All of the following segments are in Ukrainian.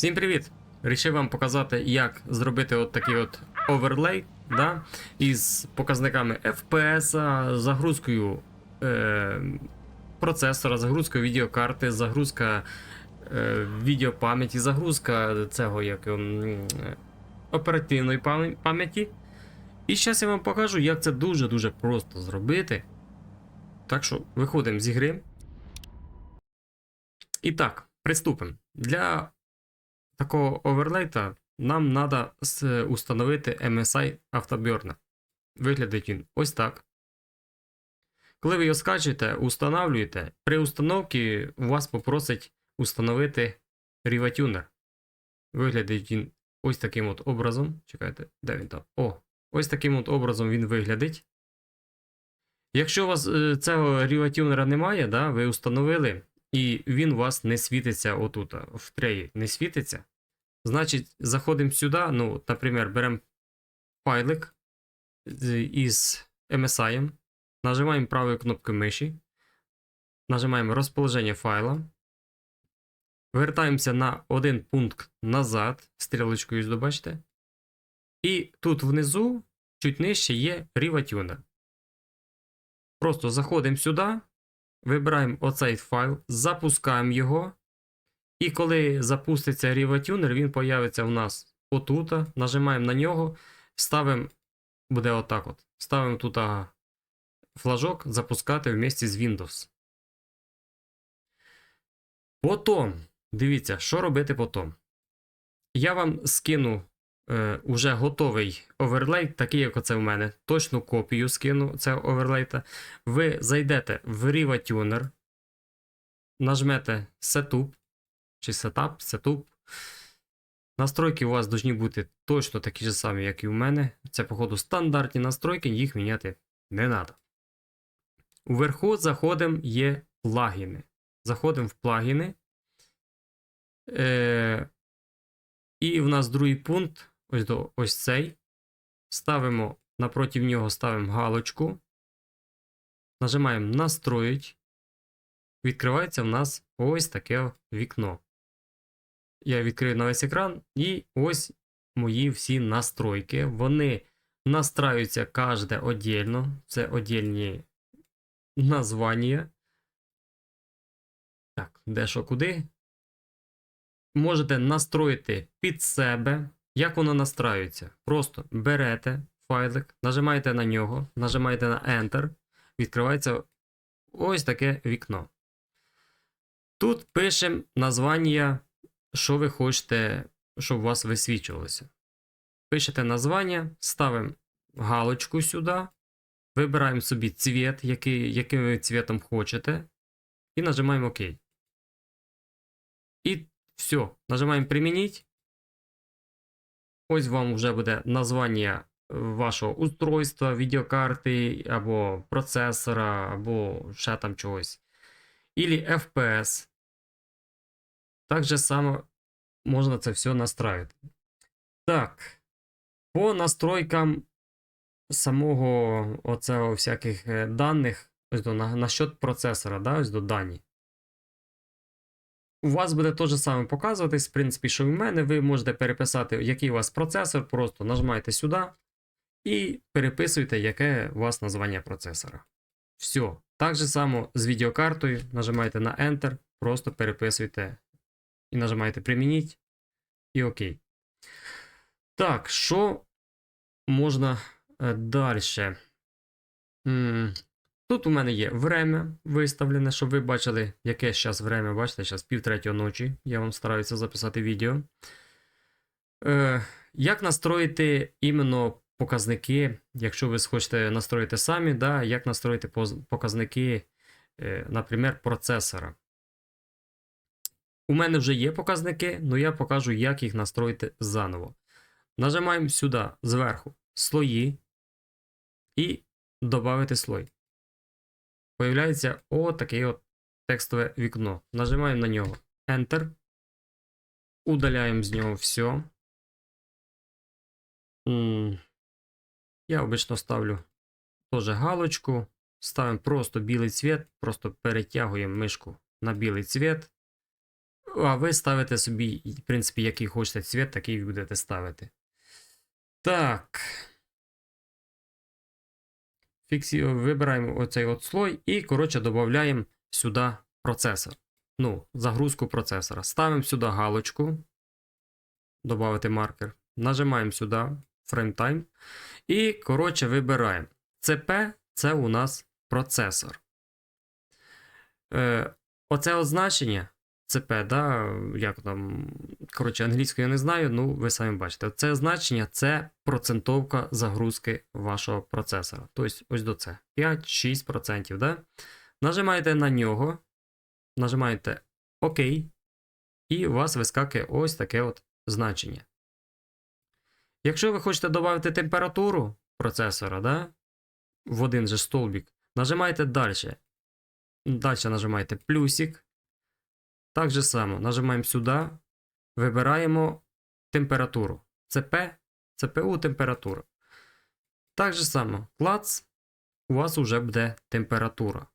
Всім привіт! Рішив вам показати, як зробити от такий от оверлей да, із показниками FPS, загрузкою е, процесора, загрузкою відеокарти, загрузка е, відеопам'яті, загрузка цього як, м, оперативної пам'яті. І зараз я вам покажу, як це дуже-дуже просто зробити. Так що виходимо з ігри. І так, приступимо. Для такого оверлейта нам треба установити MSI Afterburner. Виглядить він ось так. Коли ви його скачуєте, установлюєте, при установці вас попросить установити RivaTuner. Виглядить він ось таким от образом. Чекайте, де він там? О, ось таким от образом він виглядить. Якщо у вас е, цього RivaTuner немає, да, ви установили, і він у вас не світиться отут, в треї не світиться. Значить, заходимо сюди, ну, наприклад, беремо файлик із MSI, нажимаємо правою кнопкою миші, нажимаємо розположення файла, вертаємося на один пункт назад, стрілочкою бачите. І тут внизу, чуть нижче, є RivaTuner. Просто заходимо сюди, вибираємо оцей файл, запускаємо його. І коли запуститься RivaTuner, він появиться в нас отут. Нажимаємо на нього, ставимо, буде отак от. Ставимо тут флажок запускати вместе з Windows. Потім, дивіться, що робити потім. Я вам скину е, уже готовий оверлей, такий, як оце в мене. Точну копію скину цього оверлейта. Ви зайдете в RivaTuner, нажмете Setup чи Setup, Setup. Настройки у вас повинні бути точно такі ж самі, як і у мене. Це, походу, стандартні настройки, їх міняти не треба. Уверху заходимо, є плагіни. Заходимо в плагіни. Е, і в нас другий пункт, ось, до, ось цей. Ставимо напроти нього ставимо галочку. Нажимаємо Настроїть. Відкривається в нас ось таке вікно. Я відкрию на весь екран, і ось мої всі настройки. Вони настраюються кожне отдельно. Це отдельні названня. Так, де що куди. Можете настроїти під себе. Як воно настраюється? Просто берете файлик, нажимаєте на нього, нажимаєте на Enter. Відкривається ось таке вікно. Тут пишемо названня, що ви хочете, щоб у вас висвічувалося. Пишете названня, ставимо галочку сюди, вибираємо собі цвіт, який, яким ви цвітом хочете, і нажимаємо ОК. І все, нажимаємо Примініть. Ось вам вже буде названня вашого устройства, відеокарти, або процесора, або ще там чогось. Ілі FPS. Так же само можна це все настраивати. Так. По настройкам самого оцього всяких е, даних, ось до, на, насчет процесора, да, ось до дані. У вас буде те ж саме показуватись, в принципі, що в мене. Ви можете переписати, який у вас процесор, просто нажимаєте сюди і переписуйте, яке у вас названня процесора. Все. Так же само з відеокартою нажимаєте на Enter, просто переписуйте і нажимаєте Примініть і ОК. Так, що можна далі? Тут у мене є время виставлене, щоб ви бачили, яке зараз время. Бачите, зараз пів третього ночі. Я вам стараюся записати відео. Е, Як настроїти іменно показники, якщо ви хочете настроїти самі, да, як настроїти показники, е, наприклад, процесора. У мене вже є показники, але я покажу, як їх настроїти заново. Нажимаємо сюди зверху слої і додати слой. Появляється отаке от текстове вікно. Нажимаємо на нього Enter. Удаляємо з нього все. Я обично ставлю теж галочку. Ставимо просто білий цвіт, просто перетягуємо мишку на білий цвіт. А ви ставите собі, в принципі, який хочете цвіт, такий будете ставити. Так. Фіксі... Вибираємо оцей от слой і, коротше, додаємо сюди процесор. Ну, загрузку процесора. Ставимо сюди галочку. Добавити маркер. Нажимаємо сюди Time. І, коротше, вибираємо. CP це у нас процесор. Е, оце означення CP, да, як там, коротше, англійською я не знаю, ну ви самі бачите. Це значення це процентовка загрузки вашого процесора. Тобто, ось до це 5-6%. Да? Нажимаєте на нього, нажимаєте ОК, і у вас вискакує ось таке от значення. Якщо ви хочете додати температуру процесора, да, в один же столбик, нажимаєте далі. Далі нажимаєте плюсик. Так же само нажимаємо сюди, вибираємо температуру. ЦП, ЦПУ температура. Так же само, клац, у вас вже буде температура.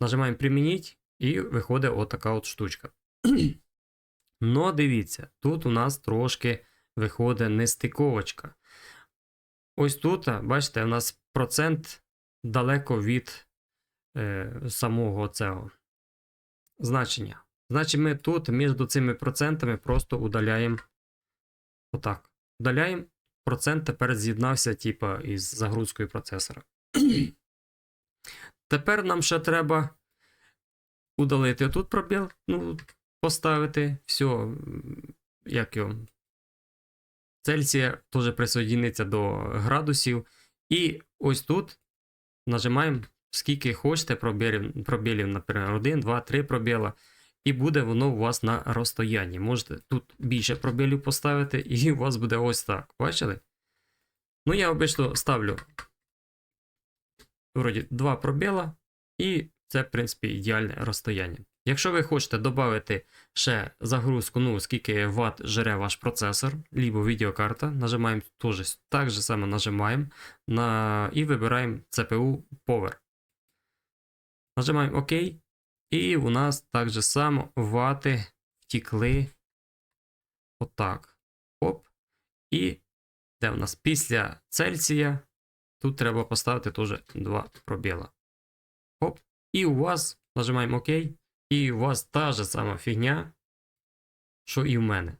Нажимаємо примініть і виходить отака от штучка. Но дивіться, тут у нас трошки виходить нестиковочка. Ось тут, бачите, у нас процент далеко від е, самого цього значення. Значить, ми тут між цими процентами просто удаляємо. Отак. Удаляємо. Процент тепер з'єднався, типа, із загрузкою процесора. Тепер нам ще треба удалити тут пробіл, ну, поставити. Все, як його. Цельсія теж присоединиться до градусів. І ось тут нажимаємо скільки хочете пробілів, пробілів, наприклад, 1, 2, 3 пробіла. І буде воно у вас на розстоянні. Можете тут більше пробілів поставити, і у вас буде ось так. Бачили? Ну, я обично ставлю вроді 2 пробіла, і це, в принципі, ідеальне розстояння. Якщо ви хочете додати ще загрузку, ну, скільки Вт жере ваш процесор, либо відеокарта, нажимаємо теж так же само нажимаємо на, і вибираємо CPU Power. Нажимаємо ОК. І у нас так же само вати втікли. Отак. Оп. І де у нас після Цельсія. Тут треба поставити теж два пробіла. Оп. І у вас нажимаємо ОК. І у вас та же сама фігня, що і в мене.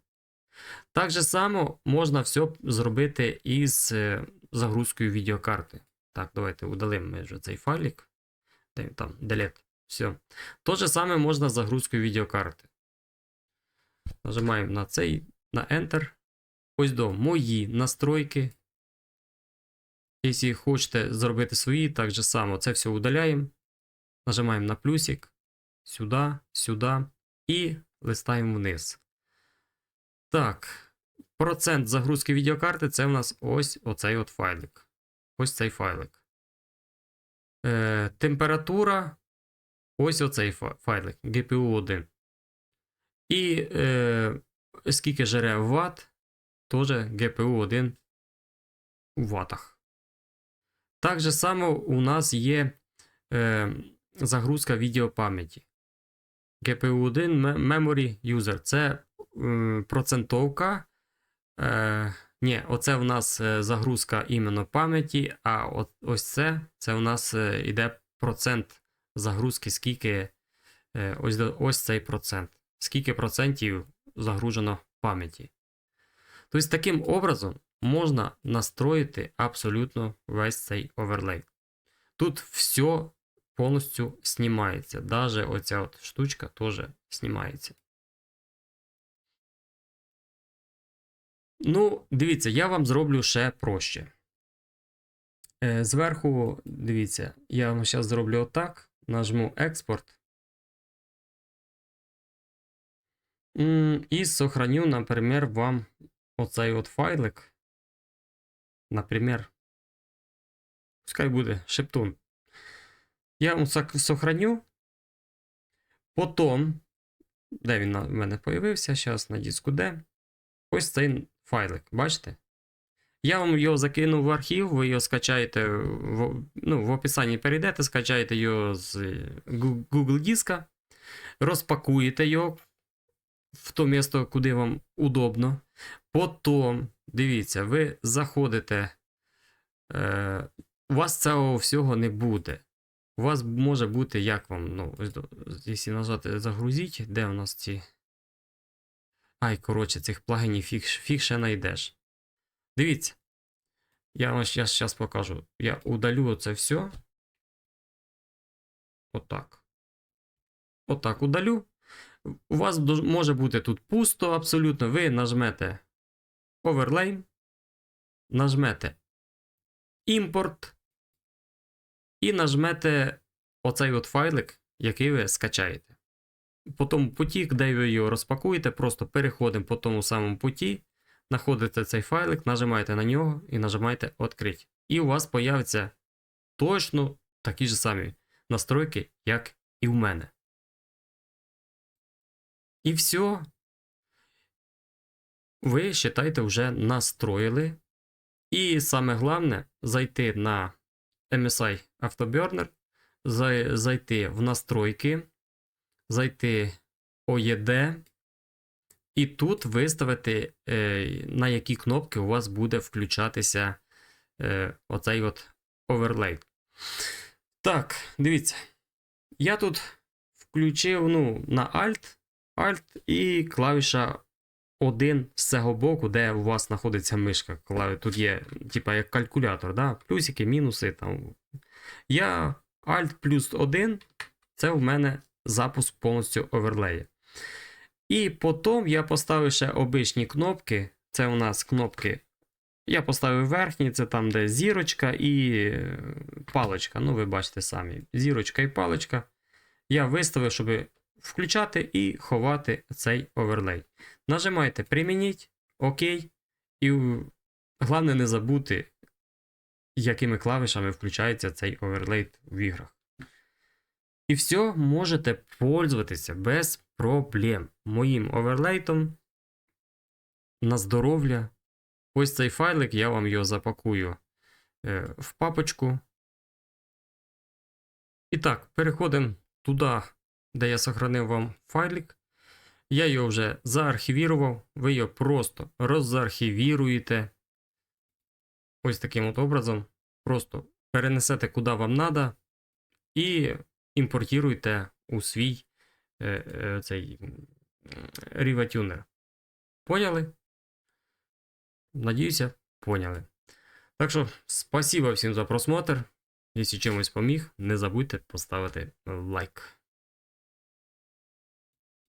Так же само можна все зробити із е, загрузкою відеокарти. Так, давайте удалимо ми вже цей файлик. Там, delete. Все. То же саме можна з загрузкою відеокарти. Нажимаємо на цей, на Enter. Ось до мої настройки. Якщо хочете зробити свої, так же само це все удаляємо. Нажимаємо на плюсик. Сюди, сюди. І листаємо вниз. Так. Процент загрузки відеокарти це в нас ось оцей от файлик. Ось цей файлик. Е, температура. Ось оцей файлик GPU 1. І е, скільки жере Вт, теж GPU 1 у ватах. Так же само у нас є е, загрузка відеопам'яті. GPU 1 Memory User. Це е, процентовка. Е, ні, оце в нас е, загрузка іменно пам'яті, а от, ось це це у нас йде е, процент загрузки, скільки е, ось ось цей процент. Скільки процентів загружено пам'яті. Тобто, таким образом можна настроїти абсолютно весь цей оверлей. Тут все повністю знімається. Навіть оця от штучка теж знімається. Ну, дивіться, я вам зроблю ще проще. Е, зверху, дивіться, я вам зараз зроблю отак. Нажму експорт. І сохраню, наприклад, вам оцей от файлик. Наприклад, пускай буде шептун. Я вам сохраню. Потім, де він в мене з'явився, зараз на диску D. Ось цей файлик, бачите? Я вам його закинув в архів, ви його скачаєте в, ну, в описанні перейдете, скачаєте його з Google диска, розпакуєте його, в то місто, куди вам удобно. Потім, дивіться, ви заходите. Е, у вас цього всього не буде. У вас може бути, як вам, ну, якщо нажати загрузіть, де у нас ці. Ай, коротше, цих плагінів фіг, фіг ще знайдеш. Дивіться. Я вам зараз покажу. Я удалю це все. Отак. Отак удалю. У вас може бути тут пусто абсолютно. Ви нажмете Overlay, нажмете Імпорт і нажмете оцей от файлик, який ви скачаєте. По тому путі, де ви його розпакуєте, просто переходимо по тому самому путі, знаходите цей файлик, нажимаєте на нього і нажимаєте Открити. І у вас появляться точно такі ж самі настройки, як і в мене. І все. Ви, вважайте, вже настроїли. І саме головне зайти на MSI Afterburner, зай- зайти в настройки, зайти OED, і тут виставити, е, на які кнопки у вас буде включатися е, оцей от оверлей. Так, дивіться. Я тут включив ну, на Alt, Alt і клавіша 1 з цього боку, де у вас знаходиться мишка. Тут є, типа, як калькулятор, да? плюсики, мінуси. Там. Я Alt плюс 1, це в мене запуск повністю оверлея. І потім я поставив ще обичні кнопки. Це у нас кнопки. Я поставив верхні, це там, де зірочка і е, паличка. Ну, ви бачите самі. Зірочка і паличка. Я виставив, щоб включати і ховати цей оверлей. Нажимаєте Примініть, ОК. І головне не забути, якими клавішами включається цей оверлей в іграх. І все, можете пользуватися без проблем моїм оверлейтом на здоров'я. Ось цей файлик, я вам його запакую е, в папочку. І так, переходимо туди, де я сохранив вам файлик. Я його вже заархівірував. Ви його просто розархівіруєте. Ось таким от образом. Просто перенесете куди вам треба і імпортуєте у свій е, е, цей ріватюнер. Поняли? Надіюся, поняли. Так що, спасибо всім за просмотр. Якщо чимось поміг, не забудьте поставити лайк.